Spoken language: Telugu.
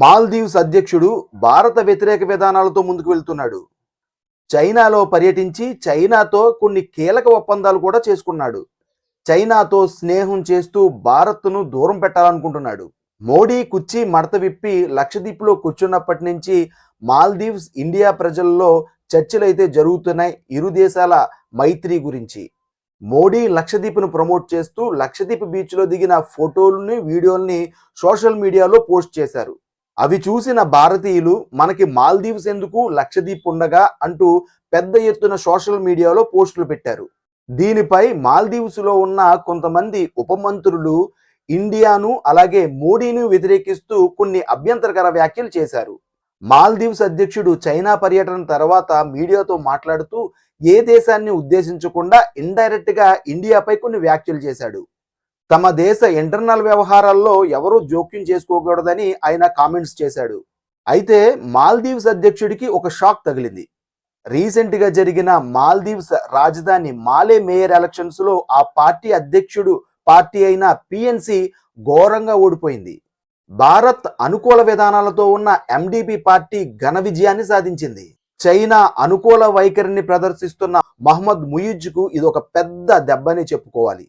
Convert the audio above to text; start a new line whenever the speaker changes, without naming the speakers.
మాల్దీవ్స్ అధ్యక్షుడు భారత వ్యతిరేక విధానాలతో ముందుకు వెళ్తున్నాడు. చైనాలో పర్యటించి చైనాతో కొన్ని కీలక ఒప్పందాలు కూడా చేసుకున్నాడు. చైనాతో స్నేహం చేస్తూ భారత్ను దూరం పెట్టాలనుకుంటున్నాడు. మోడీ కుర్చీ మడత విప్పి లక్షద్వీప్లో కూర్చున్నప్పటి నుంచి మాల్దీవ్స్ ఇండియా ప్రజల్లో చర్చలు అయితే జరుగుతున్నాయి ఇరు దేశాల మైత్రి గురించి. మోడీ లక్షద్వీప్ను ప్రమోట్ చేస్తూ లక్షద్వీప్ బీచ్లో దిగిన ఫోటోలని వీడియోల్ని సోషల్ మీడియాలో పోస్ట్ చేశారు. అవి చూసిన భారతీయులు మనకి మాల్దీవ్స్ ఎందుకు లక్షద్వీప్ ఉండగా అంటూ పెద్ద ఎత్తున సోషల్ మీడియాలో పోస్టులు పెట్టారు. దీనిపై మాల్దీవ్స్లో ఉన్న కొంతమంది ఉపమంత్రులు ఇండియాను అలాగే మోడీని వ్యతిరేకిస్తూ కొన్ని అభ్యంతరకర వ్యాఖ్యలు చేశారు. మాల్దీవ్స్ అధ్యక్షుడు చైనా పర్యటన తర్వాత మీడియాతో మాట్లాడుతూ ఏ దేశాన్ని ఉద్దేశించకుండా ఇండైరెక్ట్గా ఇండియాపై కొన్ని వ్యాఖ్యలు చేశాడు. తమ దేశ ఇంటర్నల్ వ్యవహారాల్లో ఎవరూ జోక్యం చేసుకోకూడదని ఆయన కామెంట్స్ చేశాడు. అయితే మాల్దీవ్స్ అధ్యక్షుడికి ఒక షాక్ తగిలింది. రీసెంట్గా జరిగిన మాల్దీవ్స్ రాజధాని మాలే మేయర్ ఎలక్షన్స్లో ఆ పార్టీ అధ్యక్షుడు పార్టీ అయిన పిఎన్సి ఘోరంగా ఓడిపోయింది. భారత్ అనుకూల విధానాలతో ఉన్న ఎండిపి పార్టీ ఘన విజయాన్ని సాధించింది. చైనా అనుకూల వైఖరిని ప్రదర్శిస్తున్న మహమ్మద్ ముయిజ్కు ఇది ఒక పెద్ద దెబ్బని చెప్పుకోవాలి.